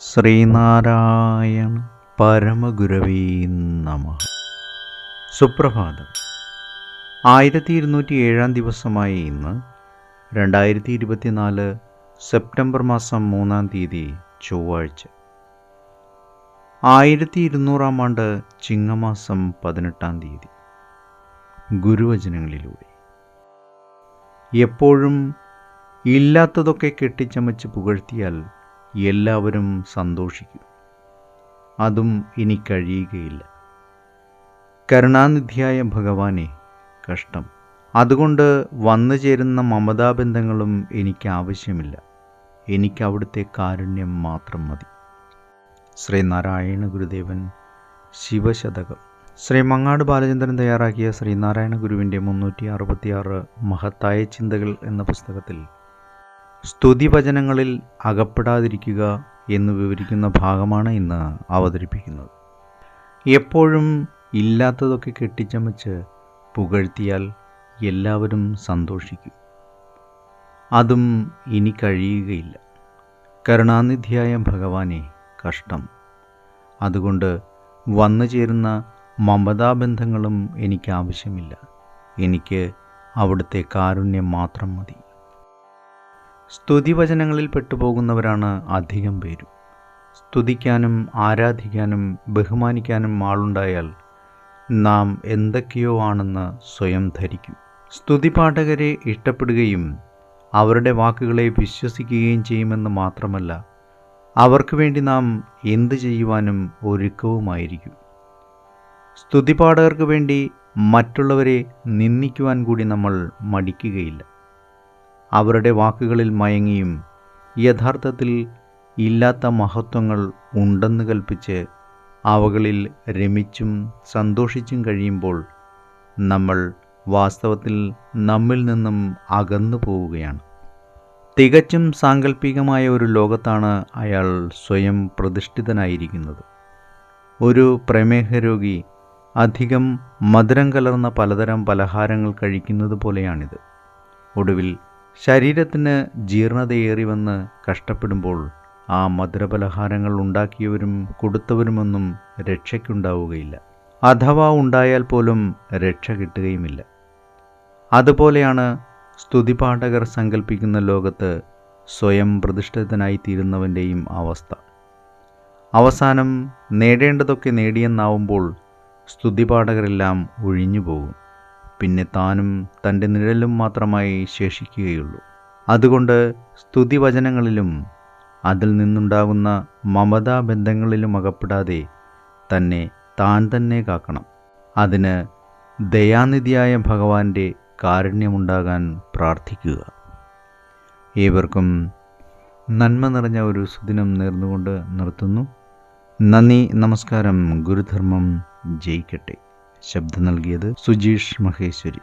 ശ്രീനാരായണ പരമഗുരവീ നമ. സുപ്രഭാതം. ആയിരത്തി ഇരുന്നൂറ്റി ഏഴാം ദിവസമായ ഇന്ന് രണ്ടായിരത്തി ഇരുപത്തിനാല് സെപ്റ്റംബർ മാസം മൂന്നാം തീയതി ചൊവ്വാഴ്ച. ആയിരത്തി ഇരുന്നൂറാം ആണ്ട് ചിങ്ങമാസം പതിനെട്ടാം തീയതി. ഗുരുവചനങ്ങളിലൂടെ. എപ്പോഴും ഇല്ലാത്തതൊക്കെ കെട്ടിച്ചമച്ച് പുകഴ്ത്തിയാൽ എല്ലാവരും സന്തോഷിക്കും. അതും ഇനി കഴിയുകയില്ല. കരുണാനിധിയായ ഭഗവാനെ കഷ്ടം. അതുകൊണ്ട് വന്നു ചേരുന്ന മമതാബന്ധങ്ങളും എനിക്ക് ആവശ്യമില്ല എനിക്ക് അവിടുത്തെ കാരുണ്യം മാത്രം മതി. ശ്രീനാരായണ ഗുരുദേവൻ ശിവശതകം. ശ്രീ മങ്ങാട് ബാലചന്ദ്രൻ തയ്യാറാക്കിയ ശ്രീനാരായണ ഗുരുവിന്റെ മുന്നൂറ്റി അറുപത്തിയാറ് മഹത്തായ ചിന്തകൾ എന്ന പുസ്തകത്തിൽ സ്തുതിവചനങ്ങളിൽ അകപ്പെടാതിരിക്കുക എന്ന് വിവരിക്കുന്ന ഭാഗമാണ് ഇന്ന് അവതരിപ്പിക്കുന്നത്. എപ്പോഴും ഇല്ലാത്തതൊക്കെ കെട്ടിച്ചമച്ച് പുകഴ്ത്തിയാൽ എല്ലാവരും സന്തോഷിക്കും. അതും ഇനി കഴിയുകയില്ല. കരുണാനിധിയായ ഭഗവാനെ കഷ്ടം. അതുകൊണ്ട് വന്നു ചേരുന്ന മമതാബന്ധങ്ങളും എനിക്ക് ആവശ്യമില്ല എനിക്ക് അവിടുത്തെ കാരുണ്യം മാത്രം മതി. സ്തുതിവചനങ്ങളിൽ പെട്ടുപോകുന്നവരാണ് അധികം പേരും. സ്തുതിക്കാനും ആരാധിക്കാനും ബഹുമാനിക്കാനും ആളുണ്ടായാൽ നാം എന്തൊക്കെയോ ആണെന്ന് സ്വയം ധരിക്കും. സ്തുതിപാഠകരെ ഇഷ്ടപ്പെടുകയും അവരുടെ വാക്കുകളെ വിശ്വസിക്കുകയും ചെയ്യുമെന്ന് മാത്രമല്ല അവർക്ക് വേണ്ടി നാം എന്തു ചെയ്യുവാനും ഒരുക്കവുമായിരിക്കും. സ്തുതിപാഠകർക്ക് വേണ്ടി മറ്റുള്ളവരെ നിന്ദിക്കുവാൻ കൂടി നമ്മൾ മടിക്കുകയില്ല. അവരുടെ വാക്കുകളിൽ മയങ്ങിയും യഥാർത്ഥത്തിൽ ഇല്ലാത്ത മഹത്വങ്ങൾ ഉണ്ടെന്ന് കൽപ്പിച്ച് അവകളിൽ രമിച്ചും സന്തോഷിച്ചും കഴിയുമ്പോൾ നമ്മൾ വാസ്തവത്തിൽ നമ്മിൽ നിന്നും അകന്നു പോവുകയാണ്. തികച്ചും സാങ്കല്പികമായ ഒരു ലോകത്താണ് അയാൾ സ്വയം പ്രതിഷ്ഠിതനായിരിക്കുന്നത്. ഒരു പ്രമേഹരോഗി അധികം മധുരം കലർന്ന പലതരം പലഹാരങ്ങൾ കഴിക്കുന്നത് പോലെയാണിത്. ഒടുവിൽ ശരീരത്തിന് ജീർണതയേറി വന്ന് കഷ്ടപ്പെടുമ്പോൾ ആ മധുരപലഹാരങ്ങൾ ഉണ്ടാക്കിയവരും കൊടുത്തവരുമൊന്നും രക്ഷയ്ക്കുണ്ടാവുകയില്ല. അഥവാ ഉണ്ടായാൽ പോലും രക്ഷ കിട്ടുകയുമില്ല. അതുപോലെയാണ് സ്തുതിപാഠകർ സങ്കല്പിക്കുന്ന ലോകത്ത് സ്വയം പ്രതിഷ്ഠിതനായിത്തീരുന്നവന്റെയും അവസ്ഥ. അവസാനം നേടേണ്ടതൊക്കെ നേടിയെന്നാവുമ്പോൾ സ്തുതിപാഠകരെല്ലാം ഒഴിഞ്ഞു പോകും പിന്നെ താനും തന്റെ നിഴലും മാത്രമായി ശേഷിക്കുകയുള്ളൂ. അതുകൊണ്ട് സ്തുതിവചനങ്ങളിലും അതിൽ നിന്നുണ്ടാകുന്ന മമതാ ബന്ധങ്ങളിലും അകപ്പെടാതെ തന്നെ താൻ തന്നെ കാക്കണം. അതിന് ദയാനിധിയായ ഭഗവാന്റെ കാരുണ്യമുണ്ടാകാൻ പ്രാർത്ഥിക്കുക. ഏവർക്കും നന്മ നിറഞ്ഞ ഒരു സുദിനം നേർന്നുകൊണ്ട് നിർത്തുന്നു. നന്ദി നമസ്കാരം ഗുരുധർമ്മം ജയിക്കട്ടെ. ശബ്ദം നൽകിയത് സുജീഷ് മഹേശ്വരി.